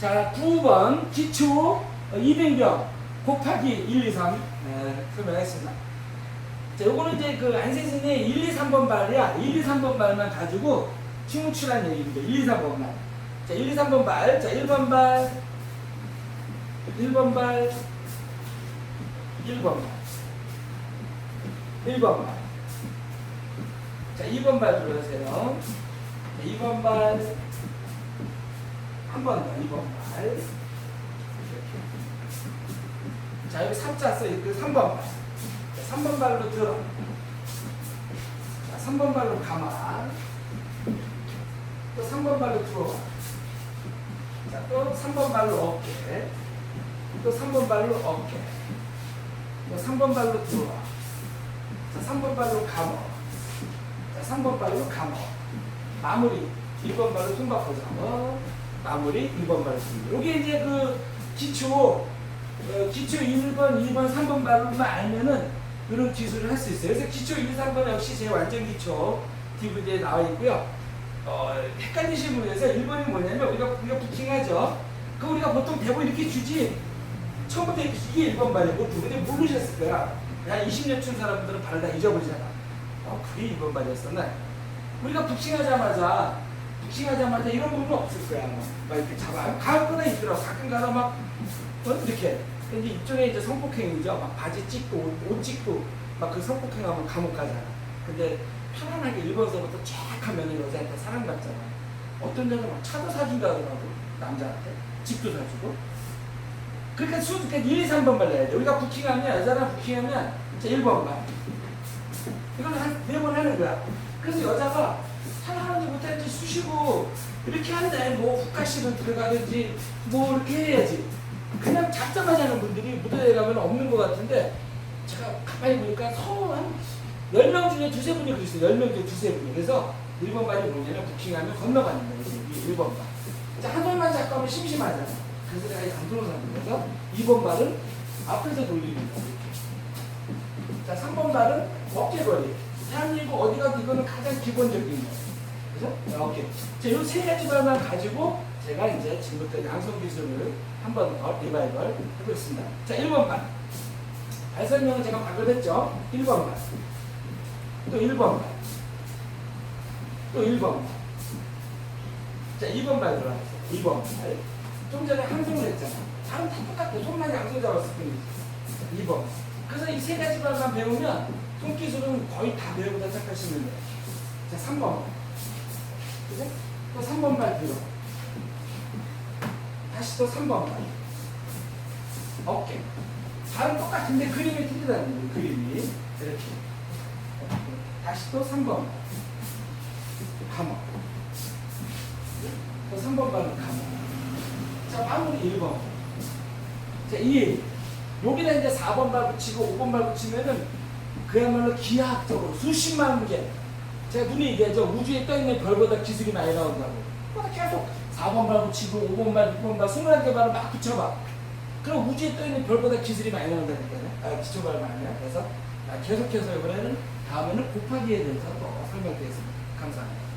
자, 9번 기초 어, 이등병 곱하기 1, 2, 3 네, 설명하겠습니다. 자, 요거는 이제 그 안세진의 1, 2, 3번 발이야. 1, 2, 3번 발만 가지고 충출한 얘기입니다. 1, 2, 3번만. 자, 1, 2, 3번 발. 자, 1번 발. 1번 발. 1번 발. 1번 발. 자, 2번 발 들어주세요. 자, 2번 발. 한번 더, 2번 발. 이렇게. 자, 여기 3자 써있고 3번 발. 자, 3번 발로 들어. 자, 3번 발로 감아. 또 3번 발로 들어와. 자, 또 3번 발로 어깨. 또 3번 발로 어깨. 또 3번 발로 들어와. 자, 3번 발로 감어. 자, 3번 발로 감어. 마무리. 1번 발로 숨바꿔 잡어. 마무리. 2번 발로 숨. 요게 이제 그 기초, 어, 기초 1번, 2번, 3번 발로만 알면은 이런 기술을 할 수 있어요. 그래서 기초 1, 3번 역시 제 완전 기초 DVD에 나와 있고요. 어, 헷갈리시는 분에 대해서 1번이 뭐냐면 우리가, 우리가 부킹하죠. 그 우리가 보통 대본 이렇게 주지 처음부터 이게 1번 발이고 근데 모르셨을 거야. 야 20년 춘 사람들은 발을 다 잊어버리잖아. 어, 그게 2번 발이었었나? 우리가 북싱하자마자 북 싱하자마자 이런 부분은 없을 거야. 막, 막 이렇게 잡아. 가끔은 있더라고. 가끔 가다 막 어, 이렇게. 근데 이쪽에 이제 성폭행이죠. 막 바지 찢고 옷, 옷 찢고 막 그 성폭행하면 감옥 가잖아. 근데 편안하게 1번서부터 쫙 하면은 여자한테 사랑받잖아. 어떤 여자 막 차도 사준다 하더라고. 남자한테. 집도 사주고. 그러니까 수, 그러니까 1, 2, 3번 발라야 돼. 우리가 부킹하면, 여자랑 부킹하면, 자, 1번 발. 이걸 한, 네 번 하는 거야. 그래서 여자가 사랑하지 못했지 수시고, 이렇게 한다. 뭐, 훅가시를 들어가든지, 뭐, 이렇게 해야지. 그냥 하는 분들이 무대에 가면 없는 것 같은데, 제가 가만히 보니까 서울 한 10명 중에 두세 분이 그랬어요. 10명 중에 두세 분이. 그래서 1번 발이 뭐냐면 부킹하면 건너가는 거예요. 이게 1번 발. 자, 한 번만 잡고 하면 심심하잖아. 그래서 내가 이 감동을 사는 그래서 2번 발은 앞에서 돌리는. 이렇게. 자, 3번 발은 어깨 거리. 대한민국 어디 가도 이거는 가장 기본적인 거예요. 어깨. 자, 이 세 가지 발만 가지고 제가 이제 지금부터 양성 기술을 한 번 더 리바이벌 해보겠습니다. 자, 1번 발. 발 설명은 제가 방금 했죠. 1번 발. 또 1번 발. 또 1번 발. 자, 2번 발 들어가세요. 2번 발. 좀 전에 항성을 했잖아. 다른 다 똑같아. 손만 양손 잡았을 뿐이지. 2번. 그래서 이 세 가지 발만 배우면 손기술은 거의 다 배우고 시작하시면 돼요. 자, 3번. 그죠? 또 3번 발 들어. 다시 또 3번 발. 어깨. 발은 똑같은데 그림이 틀리다는 거예요. 그림이. 이렇게. 다시 또 3번. 감어. 또 3번 발은 감어. 자, 마무리 1번. 자, 이, 여기다 이제 4번 발 붙이고 5번 발 붙이면은 그야말로 기하학적으로 수십만 개. 제가 눈이 얘기하죠. 우주에 떠있는 별보다 기술이 많이 나온다고. 계속 4번 발 붙이고 5번 발, 6번 발, 21개 발을 막 붙여봐. 그럼 우주에 떠있는 별보다 기술이 많이 나온다니까요. 아, 기초발만 아니라. 그래서 아, 계속해서 이번에는 다음에는 곱하기에 대해서 또 설명드리겠습니다. 감사합니다.